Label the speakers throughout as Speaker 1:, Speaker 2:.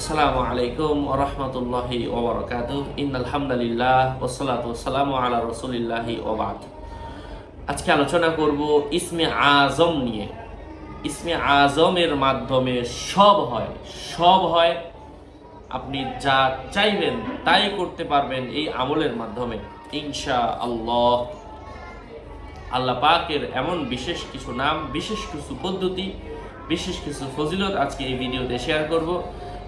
Speaker 1: আসসালামু আলাইকুম ওরহমতুল্লাহি ওবরকাত ইন আলহামদুলিল্লাহ ওসালাত ওসালাম আলা রসুলিল্লাহি ওবাদ। আজকে আলোচনা করব ইসমে আজম নিয়ে। ইসমে আজমের মাধ্যমে সব হয় সব হয়। আপনি যা চাইবেন তাই করতে পারবেন এই আমলের মাধ্যমে ইনশা আল্লাহ আল্লাহ পাকের এমন বিশেষ কিছু নাম, বিশেষ কিছু পদ্ধতি, বিশেষ কিছু ফজিলত আজকে এই ভিডিওতে শেয়ার করব।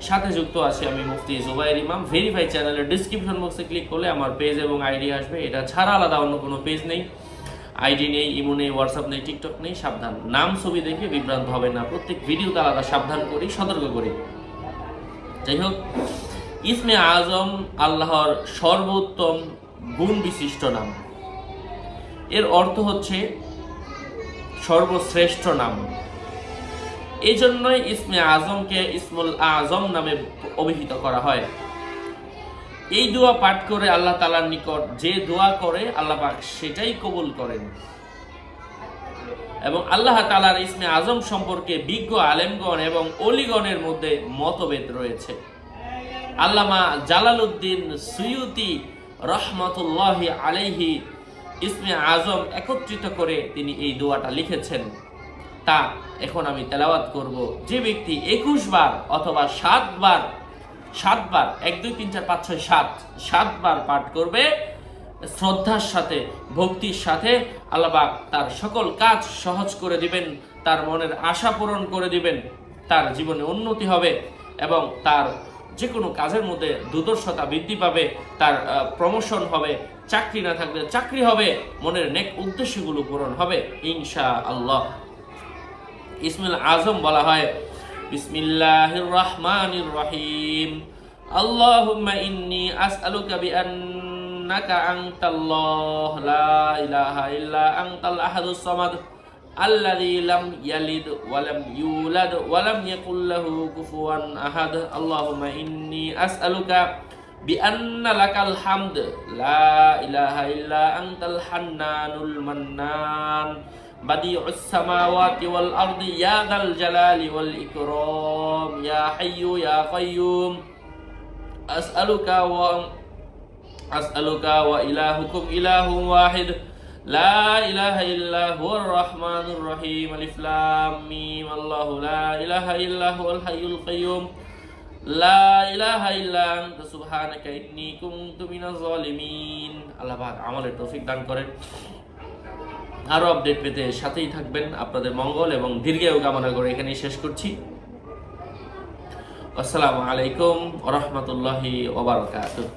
Speaker 1: সাথে যুক্ত আছি আমি মুফতি জুবাইর ইমাম। ভেরিফাই চ্যানেলের ডিসক্রিপশন বক্সে ক্লিক করলে আমার পেজ এবং আইডি আসবে। এটা ছাড়া আলাদা অন্য কোনো পেজ নেই। আইডি নেই ইমো নেই হোয়াটসঅ্যাপ নেই টিকটক নেই, সাবধান। নাম, ছবি দেখে বিভ্রান্ত হবে না। প্রত্যেক ভিডিওতে আলাদা সাবধান করি, সতর্ক করি। যাই হোক, ইসমে আজম আল্লাহর সর্বোত্তম গুণ বিশিষ্ট নাম। এর অর্থ হচ্ছে সর্বশ্রেষ্ঠ নাম। এই জন্যই ইসমে আজমকে ইসমুল আজম নামে অভিহিত করা হয়। এই দোয়া পাঠ করে আল্লাহ তালার নিকট যে দোয়া করে, আল্লাহ পাক সেটাই কবুল করেন। এবং আল্লাহ তালার ইসমে আজম সম্পর্কে বিজ্ঞ আলেমগণ এবং অলিগণের মধ্যে মতভেদ রয়েছে। আল্লামা জালালউদ্দিন সুয়ুতি রহমতুল্লাহ আলাইহি ইসমে আজম একত্রিত করে তিনি এই দোয়াটা লিখেছেন। তা এখন আমি তেলাওয়াত করব। যে ব্যক্তি একুশ বার অথবা সাতবার সাতবার এক, দুই, তিন, চার, পাঁচ, ছয়, সাত সাতবার পাঠ করবে, শ্রদ্ধার সাথে, ভক্তির সাথে আল্লাহবাক তার সকল কাজ সহজ করে দিবেন, তার মনের আশা পূরণ করে দিবেন, তার জীবনে উন্নতি হবে এবং তার যে কোনো কাজের মধ্যে দুদর্শতা বৃদ্ধি পাবে, তার প্রমোশন হবে, চাকরি না থাকলে চাকরি হবে, মনের নেক উদ্দেশ্যগুলো পূরণ হবে ইনশা আল্লাহ ইসমুল আজম বলা হয় বিসমিল্লাহির রহমানির রহিম আল্লাহুম্মা ইন্নী আসআলুকা বিআন্নাকা আনতাল্লাহ লা ইলাহা ইল্লা আনতাল আহাদুস সামাদ الذي لم يلد ولم يولد ولم يكن له كفوا أحد اللهم إني أسألك بأن لك الحمد لا إله إلا أنت الحنان المنان بديع السماوات والأرض يا ذا الجلال والإكرام يا حي يا قيوم أسألك و أسألك وإلهكم إله واحد لا إله إلا هو الرحمن الرحيم ألف لام ميم الله لا إله إلا هو الحي القيوم لا إله إلا أنت سبحانك إني كنت من الظالمين আল্লাহ পাক আমলের তৌফিক দান করেন আরও আপডেট পেতে সাথেই থাকবেন। আপনাদের মঙ্গল এবং দীর্ঘায়ু কামনা করে এখানেই শেষ করছি। আসসালামু আলাইকুম রহমতুল্লাহি ওবারকাতুহ